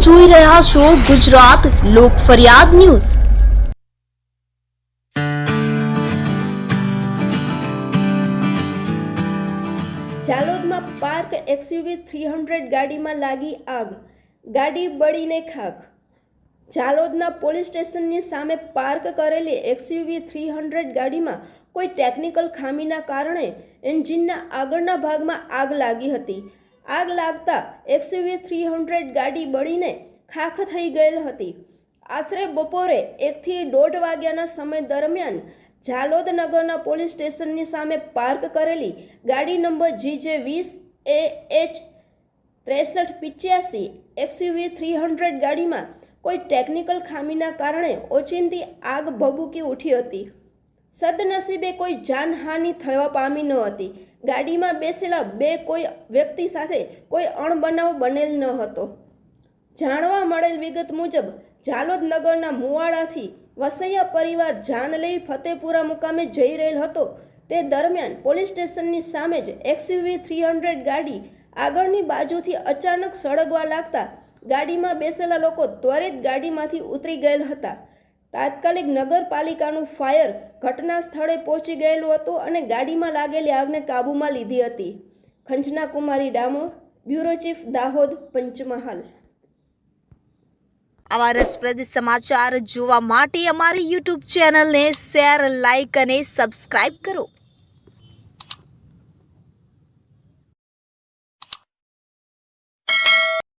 જોઈ રહ્યા છો ગુજરાત લોક ફરિયાદ ન્યૂઝ. જાલોદમાં પાર્ક એક્સયુવી થ્રી હંડ્રેડ ગાડીમાં લાગી આગ. ગાડી બળીને ખાખ. જાલોદના પોલીસ સ્ટેશનની સામે પાર્ક કરેલી એક્સયુવી થ્રી હંડ્રેડ ગાડીમાં કોઈ ટેકનિકલ ખામીના કારણે એન્જિનના આગળના ભાગમાં આગ લાગી હતી. આગ લાગતા એક્સયુવી થ્રી હંડ્રેડ ગાડી બળીને ખાખ થઈ ગયેલ હતી. આશરે બપોરે એકથી દોઢ વાગ્યાના સમય દરમિયાન ઝાલોદ નગરના પોલીસ સ્ટેશનની સામે પાર્ક કરેલી ગાડી નંબર જી જે વીસ એ એચ ત્રેસઠ પિચ્યાસી એક્સયુવી થ્રી હંડ્રેડ ગાડીમાં કોઈ ટેકનિકલ ખામીના કારણે ઓચિંતી આગ ભભૂકી ઉઠી હતી. સદનસીબે કોઈ જાનહાનિ થવા પામી ન હતી. ગાડીમાં બેસેલા બે કોઈ વ્યક્તિ સાથે કોઈ અણબનાવ બનેલ ન હતો. જાણવા મળેલ વિગત મુજબ ઝાલોદ નગરના મુવાડાથી વસૈયા પરિવાર જાન લઈ ફતેપુરા મુકામે જઈ રહેલ હતો. તે દરમિયાન પોલીસ સ્ટેશનની સામે જ એક્સયુવી થ્રી હંડ્રેડ ગાડી આગળની બાજુથી અચાનક સળગવા લાગતા ગાડીમાં બેસેલા લોકો ત્વરિત ગાડીમાંથી ઉતરી ગયેલ હતા. તાત્કાલિક નગરપાલિકાનું ફાયર ઘટના સ્થળે પહોંચી ગયેલું હતું અને ગાડીમાં લાગેલી આગને કાબૂમાં લીધી હતી. Khanjana Kumari Damor, bureau chief Dahod, Panchmahal. આવા રસપ્રદ સમાચાર જોવા માટે અમારી યુટ્યુબ ચેનલને શેર લાઇક અને સબસ્ક્રાઇબ કરો.